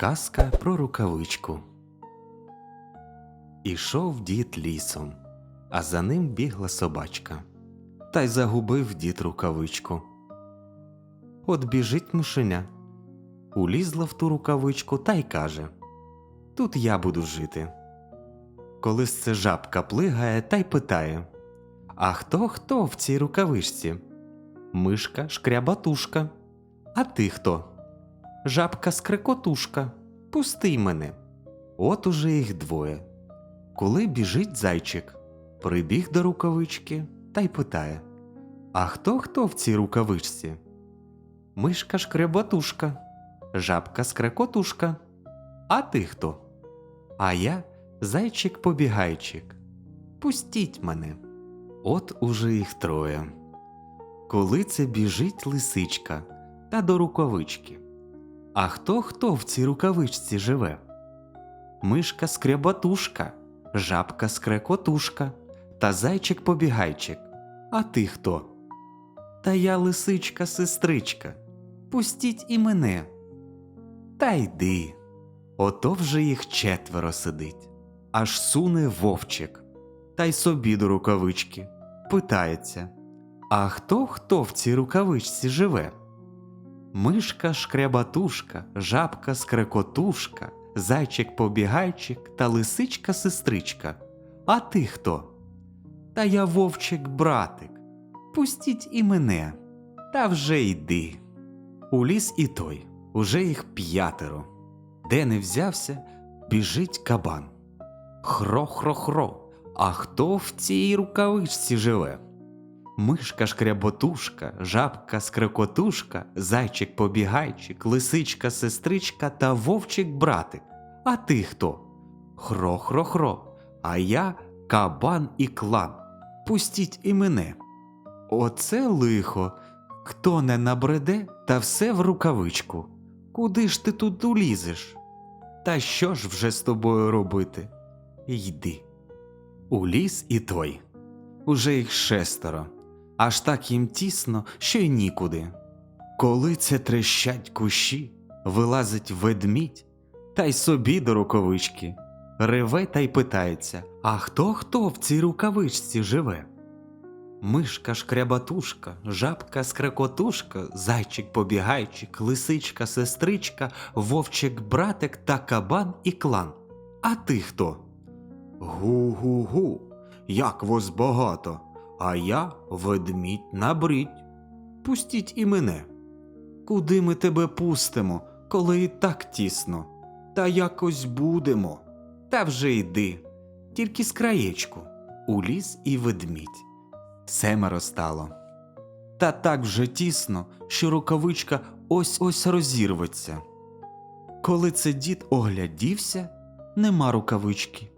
Казка про рукавичку. Ішов дід лісом, а за ним бігла собачка. Та й загубив дід рукавичку. От біжить мишеня. Улізла в ту рукавичку та й каже: Тут я буду жити. Колись це жабка плигає та й питає: А хто хто в цій рукавичці? Мишка шкрябатушка. А ти хто? Жабка скрекотушка, пусти мене. От уже їх двоє. Коли біжить зайчик, прибіг до рукавички та й питає: А хто хто в цій рукавичці? Мишка шкреботушка, жабка скрекотушка. А ти хто? А я зайчик побігайчик. Пустіть мене. От уже їх троє. Коли це біжить лисичка та до рукавички. А хто хто в цій рукавичці живе? Мишка скрябатушка, жабка скрекотушка та зайчик побігайчик. А ти хто? Та я лисичка сестричка. Пустіть і мене. Та йди. Ото вже їх четверо сидить. Аж суне вовчик, та й собі до рукавички. Питається: А хто хто в цій рукавичці живе? Мишка шкрябатушка, жабка скрекотушка, зайчик побігайчик та лисичка сестричка. А ти хто? Та я вовчик братик. Пустіть і мене. Та вже йди. У ліс і той, уже їх п'ятеро. Де не взявся, біжить кабан. Хро-хро-хро. А хто в цій рукавичці живе? Мишка шкряботушка, жабка скрекотушка, зайчик побігайчик, лисичка сестричка та вовчик братик. А ти хто? Хро-хро-хро, а я кабан і клан. Пустіть і мене. Оце лихо. Хто не набреде, та все в рукавичку. Куди ж ти тут улізеш? Та що ж вже з тобою робити? Йди. У ліс і той. Уже їх шестеро, аж так їм тісно, що й нікуди. Коли це трещать кущі, вилазить ведмідь, та й собі до рукавички, реве та й питається: А хто хто в цій рукавичці живе? Мишка шкрябатушка, жабка скрекотушка, зайчик побігайчик, лисичка сестричка, вовчик братик та кабан і клан. А ти хто? Гу-гу-гу, як вас багато, а я ведмідь набрідь. Пустіть і мене. Куди ми тебе пустимо, коли і так тісно? Та якось будемо. Та вже йди, тільки з краєчку, у ліс і ведмідь. Семеро стало. Та так вже тісно, що рукавичка ось ось розірветься. Коли це дід оглядівся, нема рукавички.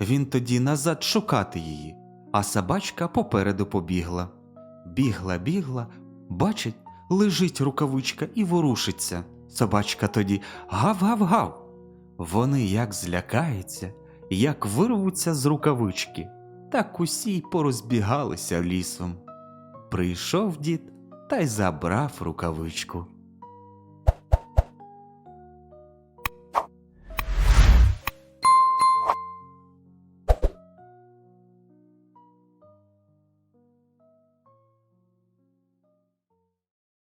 Він тоді назад шукати її, а собачка попереду побігла. Бігла, бігла, бачить, лежить рукавичка і ворушиться. Собачка тоді гав-гав-гав. Вони як злякаються, як вирвуться з рукавички, так усі й порозбігалися лісом. Прийшов дід та й забрав рукавичку.